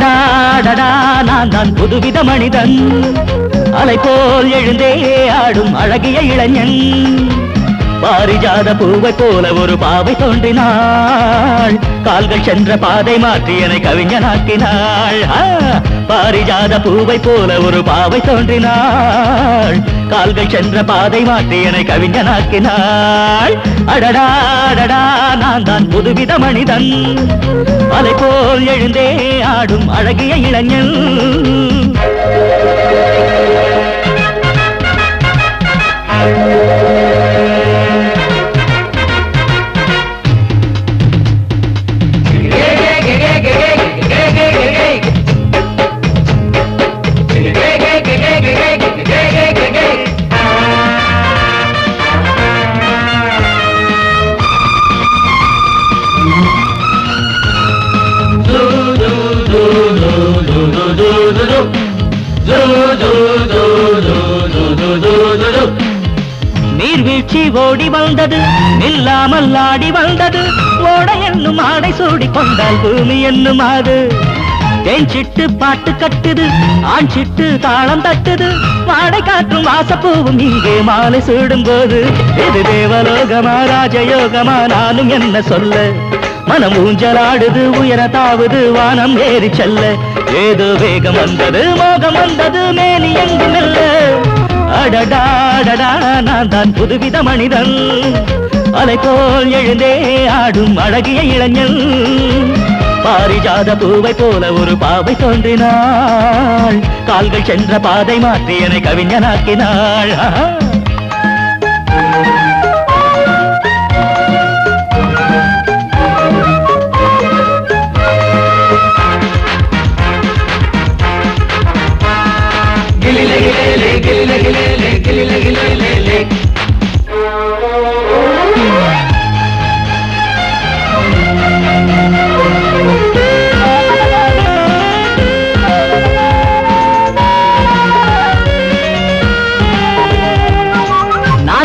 நான் தான் புதுவித மனிதன். அலை போல் எழுந்தே ஆடும் அழகிய இளைஞன். பாரிஜாத பூவை போல ஒரு பாவை தோன்றினாள். கால்கள் சென்ற பாதை மாற்றி என்னை கவிஞனாக்கினாள். பாரிஜாத பூவை போல ஒரு பாவை தோன்றினாள். கால்கள் சென்ற பாதை மாற்றி என்னை கவிஞனாக்கினாள். அடடா அடடா நான் தான் புதுவித மனிதன். அலை போல் எழுந்தே ஆடும் அழகிய இளைஞன் Thank you. நீர்வீழ்ச்சி ஓடி வந்தது நில்லாமல் ஆடி வந்தது ஓட என்னும் ஆடை சூடி கொண்டால் பூமி என்னும் ஆடு. தேன் சிட்டு பாட்டு கட்டுது ஆண் சிட்டு தாளம் தட்டுது. வாடை காற்றும் வாசப்பூவும் இங்கே மாலை சூடும் போது இது தேவலோகமா ராஜயோகமா நானும் என்ன சொல்ல. மனம் ஊஞ்சலாடுது உயர தாவுது வானம் ஏறி செல்ல. ஏதோ வேகம் வந்தது மோகம் வந்தது மேலி எங்கும் மெல்ல அடடா நான் தான் புதுவித மனிதன். அலை எழுந்தே ஆடும் அழகிய இளைஞன். பாரிஜாத பூவை போல ஒரு பாவை தோன்றினாள். கால்கள் சென்ற பாதை மாற்றி என்னை கவிஞனாக்கினாள்.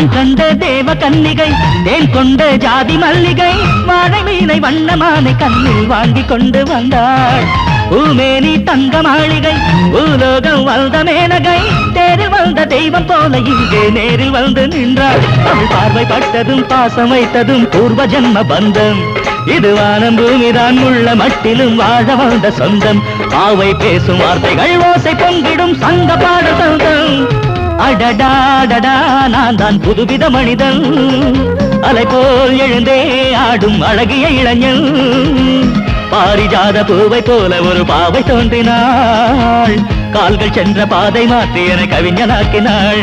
நான் கண்ட தேவ கன்னிகை தேன் கொண்ட ஜாதி மல்லிகை வாழை மீனை வண்ணமானை கண்ணில் வாங்கி கொண்டு வந்தாள் பூமேனி தங்க மாளிகை பூலோகம் வந்த மேனகை தேரில் வந்த தெய்வம் போல இங்கே நேரில் வந்து நின்றாள் அவள் பார்வை பட்டதும் பாசம் வைத்ததும் பூர்வ ஜென்ம பந்தம். இது வானம் பூமிதான் உள்ள மட்டிலும் வாழ வந்த சொந்தம். பாவை பேசும் வார்த்தைகள் ஓசை பொங்கிடும் சங்க பாட அடடாடடா நான் தான் புதுவித மனிதன். அலை போல் எழுந்தே ஆடும் அழகிய இளைஞன். பாரிஜாத பூவை போல ஒரு பாவை தோன்றினாள். கால்கள் சென்ற பாதை மாற்றி என கவிஞனாக்கினாள்.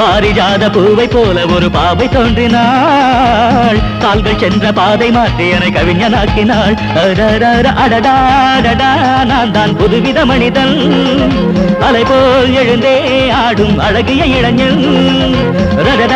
பாரிஜாத பூவை போல ஒரு பாவை தோன்றினாள். கால்கள் சென்ற பாதை மாற்றி என கவிஞனாக்கினாள் அடடா நான் தான் புதுவித மனிதன் அலை போல் எழுந்தே ஆடும் அழகிய இளைஞன் ரடட,